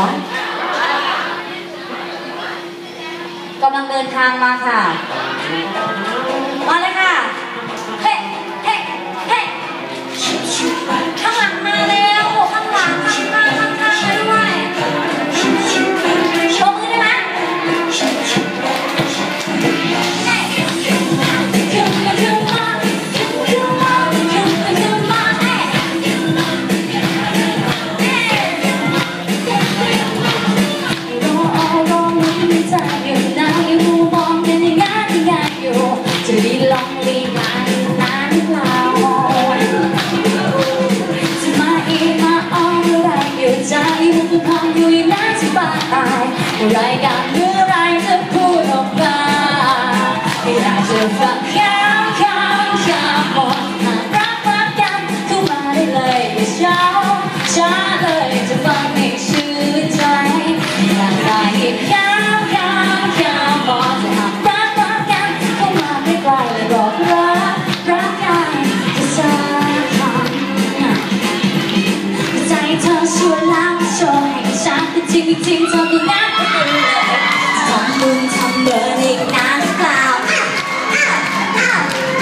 วะกำลังเดินทางมาค่ะายอ ชวนแล้วมาโชว์ให้ฉันแต่จริงจริงๆเธอก็นับไปเลยทำบุญทำเบอร์อีกนานหรือเปล่า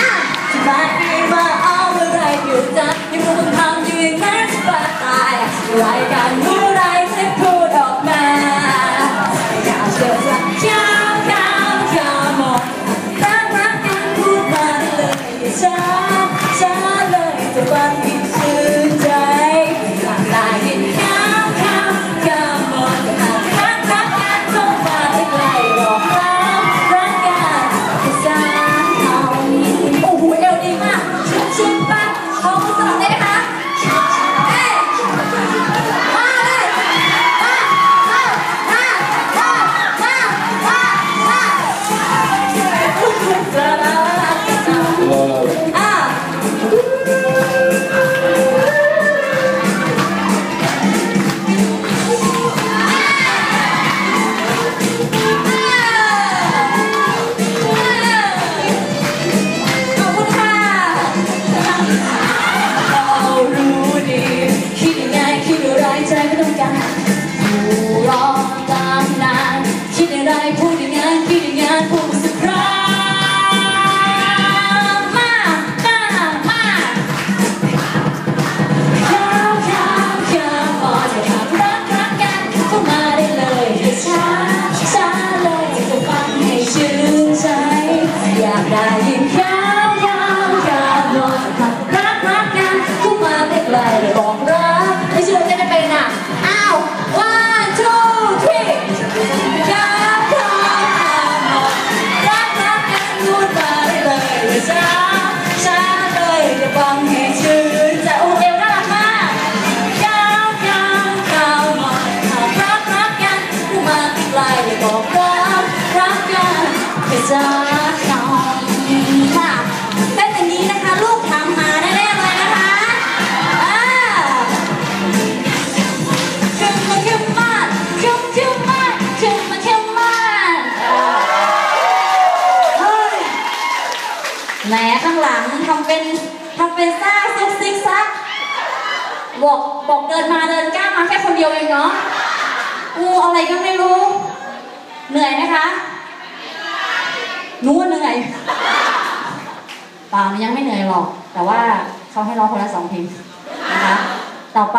อ้าวจะมาอีมาเอาอะไรอยู่จ้ะยังคงทำอยู่อย่างนั้นจะบ้าตายรายการเมื่อไรจะพูดออกมาอยากเจะฟังคำคำคำหมดรักรักกันพูดมาเลยอย่าช้าช้าเลยจะฟังให้ชื่น อะไรพูดอ จะนอนค่ะเต้นอย่างนี้นะคะ ลูกทำมาแน่ๆเลยนะคะอ่าขึ้นมาขึ้นมาขึ้นขึ้นมาขึ้นมาขึ้นมาเฮ้ยแหมข้างหลังทำเป็นทำเป็นซ่าซุกซิกซักบอกบอกเดินมาเดินกล้ามาแค่คนเดียวเองเนาะอูอะไรก็ไม่รู้ นู้นเหนื่อยปล่ายังไม่เหนื่อยหรอก แต่ว่าเขาให้ร้องคนละสองเพลงนะคะต่อไป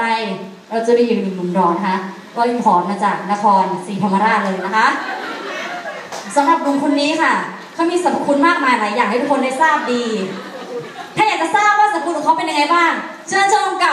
เราจะมีอีกหนึ่งหนุ่มรอนะคะก็อินพอร์ตมาจากนครศรีธรรมราชเลยนะคะสำหรับหนุ่มคนนี้ค่ะเขามีสรรพคุณมากมายหลายอย่างให้ทุกคนได้ทราบดี ถ้าอยากจะทราบว่าสรรพคุณของเขาเป็นยังไงบ้าง เชิญชมกับ